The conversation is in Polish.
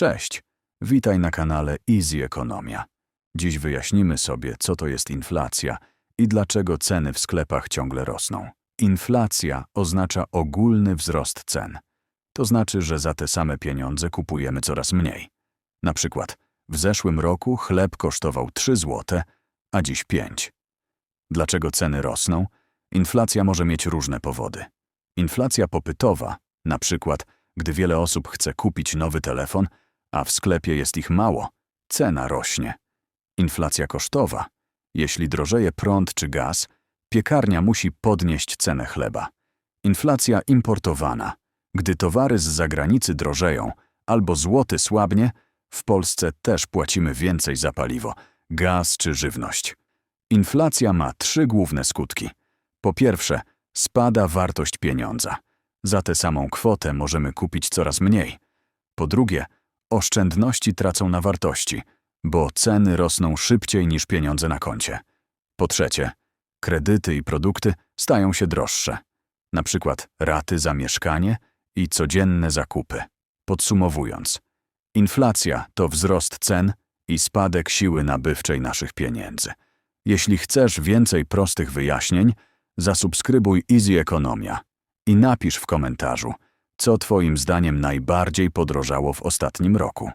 Cześć, witaj na kanale Easy Ekonomia. Dziś wyjaśnimy sobie, co to jest inflacja i dlaczego ceny w sklepach ciągle rosną. Inflacja oznacza ogólny wzrost cen. To znaczy, że za te same pieniądze kupujemy coraz mniej. Na przykład w zeszłym roku chleb kosztował 3 zł, a dziś 5. Dlaczego ceny rosną? Inflacja może mieć różne powody. Inflacja popytowa, na przykład gdy wiele osób chce kupić nowy telefon, a w sklepie jest ich mało, cena rośnie. Inflacja kosztowa. Jeśli drożeje prąd czy gaz, piekarnia musi podnieść cenę chleba. Inflacja importowana. Gdy towary z zagranicy drożeją albo złoty słabnie, w Polsce też płacimy więcej za paliwo, gaz czy żywność. Inflacja ma trzy główne skutki. Po pierwsze, spada wartość pieniądza. Za tę samą kwotę możemy kupić coraz mniej. Po drugie, oszczędności tracą na wartości, bo ceny rosną szybciej niż pieniądze na koncie. Po trzecie, kredyty i produkty stają się droższe. Na przykład raty za mieszkanie i codzienne zakupy. Podsumowując, inflacja to wzrost cen i spadek siły nabywczej naszych pieniędzy. Jeśli chcesz więcej prostych wyjaśnień, zasubskrybuj Easy Ekonomia i napisz w komentarzu, co Twoim zdaniem najbardziej podrożało w ostatnim roku.